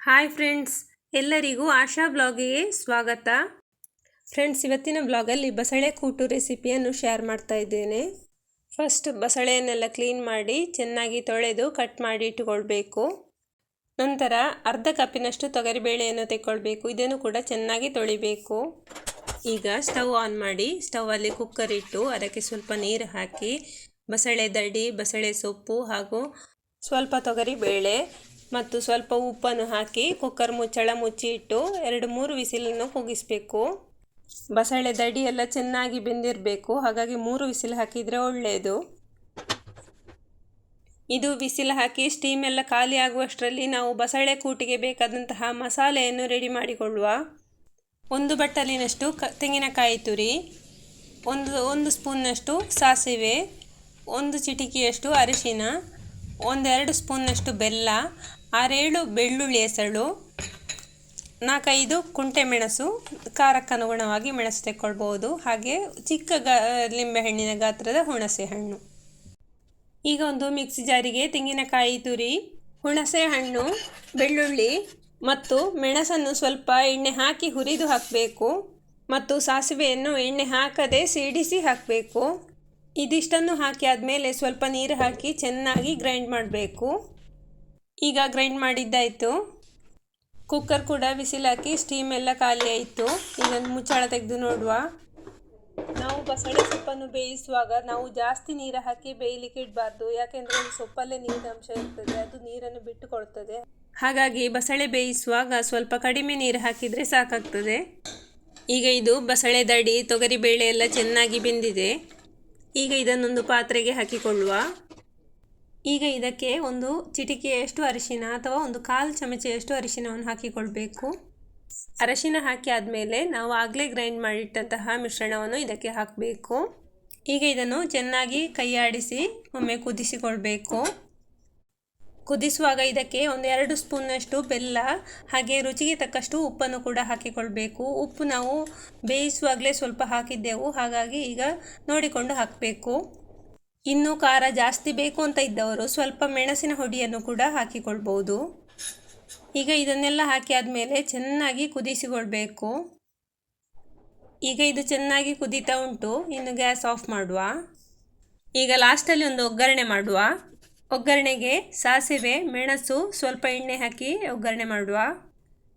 Hi friends, ಎಲ್ಲರಿಗೂ ಆಶಾ ಬ್ಲಾಗಿಗೆ ಸ್ವಾಗತ. Friends, ಇವತ್ತಿನ ಬ್ಲಾಗಲ್ಲಿ ಬಸಳೆ ಕೂಟು ರೆಸಿಪಿಯನ್ನು ಶೇರ್ ಮಾಡ್ತಾ ಇದ್ದೇನೆ. ಫಸ್ಟ್ ಬಸಳೆಯನ್ನೆಲ್ಲ ಕ್ಲೀನ್ ಮಾಡಿ ಚೆನ್ನಾಗಿ ತೊಳೆದು ಕಟ್ ಮಾಡಿ ಇಟ್ಟುಕೊಳ್ಬೇಕು. ನಂತರ ಅರ್ಧ ಕಪ್ಪಿನಷ್ಟು ತೊಗರಿಬೇಳೆಯನ್ನು ತೆಕ್ಕೊಳ್ಬೇಕು. ಇದನ್ನು ಕೂಡ ಚೆನ್ನಾಗಿ ತೊಳಿಬೇಕು. ಈಗ ಸ್ಟವ್ ಆನ್ ಮಾಡಿ ಸ್ಟವಲ್ಲಿ ಕುಕ್ಕರ್ ಇಟ್ಟು ಅದಕ್ಕೆ ಸ್ವಲ್ಪ ನೀರು ಹಾಕಿ ಬಸಳೆ ದಡಿ, ಬಸಳೆ ಸೊಪ್ಪು ಹಾಗೂ ಸ್ವಲ್ಪ ತೊಗರಿ ಬೇಳೆ ಮತ್ತು ಸ್ವಲ್ಪ ಉಪ್ಪನ್ನು ಹಾಕಿ ಕುಕ್ಕರ್ ಮುಚ್ಚಳ ಮುಚ್ಚಿ ಇಟ್ಟು ಎರಡು, ಮೂರು ವಿಸಿಲನ್ನು ಕೂಗಿಸಬೇಕು ಬಸಳೆ ದಡಿ ಎಲ್ಲ ಚೆನ್ನಾಗಿ ಬೆಂದಿರಬೇಕು. ಹಾಗಾಗಿ ಮೂರು ವಿಸಿಲ್ ಹಾಕಿದರೆ ಒಳ್ಳೆಯದು ಇದು ಬಿಸಿಲು ಹಾಕಿ ಸ್ಟೀಮ್ ಎಲ್ಲ ಖಾಲಿ ಆಗುವಷ್ಟರಲ್ಲಿ ನಾವು ಬಸಳೆ ಕೂಟಿಗೆ ಬೇಕಾದಂತಹ ಮಸಾಲೆಯನ್ನು ರೆಡಿ ಮಾಡಿಕೊಳ್ಳುವ. ಒಂದು ಬಟ್ಟಲಿನಷ್ಟು ಕ, ತೆಂಗಿನಕಾಯಿ ತುರಿ, ಒಂದು ಒಂದು ಸ್ಪೂನ್ನಷ್ಟು ಸಾಸಿವೆ, ಒಂದು ಚಿಟಿಕೆಯಷ್ಟು ಅರಿಶಿನ, ಒಂದೆರಡು ಸ್ಪೂನ್ನಷ್ಟು ಬೆಲ್ಲ ಆರೇಳು ಬೆಳ್ಳುಳ್ಳಿ ಹೆಸಳು ನಾಲ್ಕೈದು ಕುಂಟೆ ಮೆಣಸು ಖಾರಕ್ಕನುಗುಣವಾಗಿ ಮೆಣಸು ತೆಕ್ಕೊಳ್ಬೋದು. ಹಾಗೆ ಚಿಕ್ಕ ಗ ಲಿಂಬೆಹಣ್ಣಿನ ಗಾತ್ರದ ಹುಣಸೆ ಹಣ್ಣು. ಈಗ ಒಂದು ಮಿಕ್ಸಿ ಜಾರಿಗೆ ತೆಂಗಿನಕಾಯಿ ತುರಿ, ಹುಣಸೆ ಹಣ್ಣು, ಬೆಳ್ಳುಳ್ಳಿ ಮತ್ತು ಮೆಣಸನ್ನು ಸ್ವಲ್ಪ ಎಣ್ಣೆ ಹಾಕಿ ಹುರಿದು ಹಾಕಬೇಕು ಮತ್ತು ಸಾಸಿವೆಯನ್ನು ಎಣ್ಣೆ ಹಾಕದೆ ಸೇಡಿಸಿ ಹಾಕಬೇಕು. ಇದಿಷ್ಟನ್ನು ಹಾಕಿ ಆದಮೇಲೆ ಸ್ವಲ್ಪ ನೀರು ಹಾಕಿ ಚೆನ್ನಾಗಿ ಗ್ರೈಂಡ್ ಮಾಡಬೇಕು. ಈಗ ಗ್ರೈಂಡ್ ಮಾಡಿದ್ದಾಯಿತು. ಕುಕ್ಕರ್ ಕೂಡ ಬಿಸಿಲಾಕಿ ಸ್ಟೀಮ್ ಎಲ್ಲ ಖಾಲಿ ಆಯಿತು. ಈಗ ಮುಚ್ಚಾಳ ತೆಗೆದು ನೋಡುವ. ನಾವು ಬಸಳೆ ಸೊಪ್ಪನ್ನು ಬೇಯಿಸುವಾಗ ನಾವು ಜಾಸ್ತಿ ನೀರು ಹಾಕಿ ಬೇಯಲಿಕ್ಕೆ ಇಡಬಾರ್ದು. ಯಾಕೆಂದರೆ ಸೊಪ್ಪಲ್ಲೇ ನೀರಿನ ಅಂಶ ಇರ್ತದೆ. ಅದು ನೀರನ್ನು ಬಿಟ್ಟುಕೊಳ್ತದೆ. ಹಾಗಾಗಿ ಬಸಳೆ ಬೇಯಿಸುವಾಗ ಸ್ವಲ್ಪ ಕಡಿಮೆ ನೀರು ಹಾಕಿದರೆ ಸಾಕಾಗ್ತದೆ. ಈಗ ಇದು ಬಸಳೆ ದಡಿ, ತೊಗರಿಬೇಳೆ ಎಲ್ಲ ಚೆನ್ನಾಗಿ ಬೆಂದಿದೆ. ಈಗ ಇದನ್ನೊಂದು ಪಾತ್ರೆಗೆ ಹಾಕಿಕೊಳ್ಳುವ. ಈಗ ಇದಕ್ಕೆ ಒಂದು ಚಿಟಿಕೆಯಷ್ಟು ಅರಿಶಿನ ಅಥವಾ ಒಂದು ಕಾಲು ಚಮಚೆಯಷ್ಟು ಅರಿಶಿನವನ್ನು ಹಾಕಿಕೊಳ್ಬೇಕು? ಅರಶಿನ ಹಾಕಿ ಆದಮೇಲೆ ನಾವು ಆಗಲೇ ಗ್ರೈಂಡ್ ಮಾಡಿಟ್ಟಂತಹ ಮಿಶ್ರಣವನ್ನು ಇದಕ್ಕೆ ಹಾಕಬೇಕು. ಈಗ ಇದನ್ನು ಚೆನ್ನಾಗಿ ಕೈಯಾಡಿಸಿ ಒಮ್ಮೆ ಕುದಿಸಿಕೊಳ್ಬೇಕು. ಕುದಿಸುವಾಗ ಇದಕ್ಕೆ ಒಂದು ಎರಡು ಸ್ಪೂನಷ್ಟು ಬೆಲ್ಲ ಹಾಗೆ ರುಚಿಗೆ ತಕ್ಕಷ್ಟು ಉಪ್ಪನ್ನು ಕೂಡ ಹಾಕಿಕೊಳ್ಬೇಕು. ಉಪ್ಪು ನಾವು ಬೇಯಿಸುವಾಗಲೇ ಸ್ವಲ್ಪ ಹಾಕಿದ್ದೆವು, ಹಾಗಾಗಿ ಈಗ ನೋಡಿಕೊಂಡು ಹಾಕಬೇಕು. ಇನ್ನು ಖಾರ ಜಾಸ್ತಿ ಬೇಕು ಅಂತ ಇದ್ದವರು ಸ್ವಲ್ಪ ಮೆಣಸಿನ ಹುಡಿಯನ್ನು ಕೂಡ ಹಾಕಿಕೊಳ್ಬೋದು. ಈಗ ಇದನ್ನೆಲ್ಲ ಹಾಕಿ ಆದಮೇಲೆ ಚೆನ್ನಾಗಿ ಕುದಿಸಿಕೊಳ್ಬೇಕು. ಈಗ ಇದು ಚೆನ್ನಾಗಿ ಕುದೀತಾ ಉಂಟು. ಇನ್ನು ಗ್ಯಾಸ್ ಆಫ್ ಮಾಡುವ. ಈಗ ಲಾಸ್ಟಲ್ಲಿ ಒಂದು ಒಗ್ಗರಣೆ ಮಾಡುವ. ಒಗ್ಗರಣೆಗೆ ಸಾಸಿವೆ, ಮೆಣಸು, ಸ್ವಲ್ಪ ಎಣ್ಣೆ ಹಾಕಿ ಒಗ್ಗರಣೆ ಮಾಡುವ.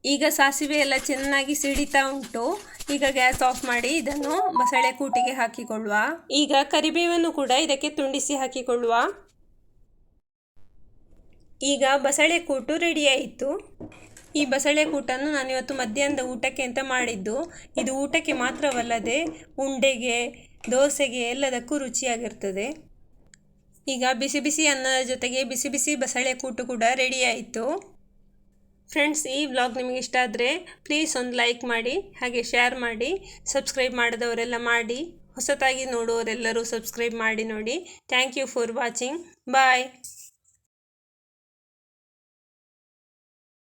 ಈಗ ಸಾಸಿವೆ ಎಲ್ಲ ಚೆನ್ನಾಗಿ ಸಿಡಿತಾ ಉಂಟು. ಈಗ ಗ್ಯಾಸ್ ಆಫ್ ಮಾಡಿ ಇದನ್ನು ಬಸಳೆ ಕೂಟಿಗೆ ಹಾಕಿಕೊಳ್ಳುವ. ಈಗ ಕರಿಬೇವನ್ನು ಕೂಡ ಇದಕ್ಕೆ ತುಂಡಿಸಿ ಹಾಕಿಕೊಳ್ಳುವ. ಈಗ ಬಸಳೆ ಕೂಟು ರೆಡಿ ಆಯಿತು. ಈ ಬಸಳೆ ಕೂಟನ್ನು ನಾನು ಇವತ್ತು ಮಧ್ಯಾಹ್ನದ ಊಟಕ್ಕೆ ಅಂತ ಮಾಡಿದ್ದು. ಇದು ಊಟಕ್ಕೆ ಮಾತ್ರವಲ್ಲದೆ ಉಂಡೆಗೆ, ದೋಸೆಗೆ ಎಲ್ಲದಕ್ಕೂ ರುಚಿಯಾಗಿರ್ತದೆ. ಈಗ ಬಿಸಿ ಬಿಸಿ ಅನ್ನದ ಜೊತೆಗೆ ಬಿಸಿ ಬಿಸಿ ಬಸಳೆ ಕೂಟು ಕೂಡ ರೆಡಿ ಆಯಿತು. ಫ್ರೆಂಡ್ಸ್ ಈ ವ್ಲಾಗ್ ನಿಮಗೆ ಇಷ್ಟ ಆದರೆ ಪ್ಲೀಸ್ ಒಂದು ಲೈಕ್ ಮಾಡಿ, ಹಾಗೆ ಶೇರ್ ಮಾಡಿ ಸಬ್ಸ್ಕ್ರೈಬ್ ಮಾಡಿದವರೆಲ್ಲ ಮಾಡಿ, ಹೊಸತಾಗಿ ನೋಡುವವರೆಲ್ಲರೂ ಸಬ್ಸ್ಕ್ರೈಬ್ ಮಾಡಿ ನೋಡಿ. Thank you for watching bye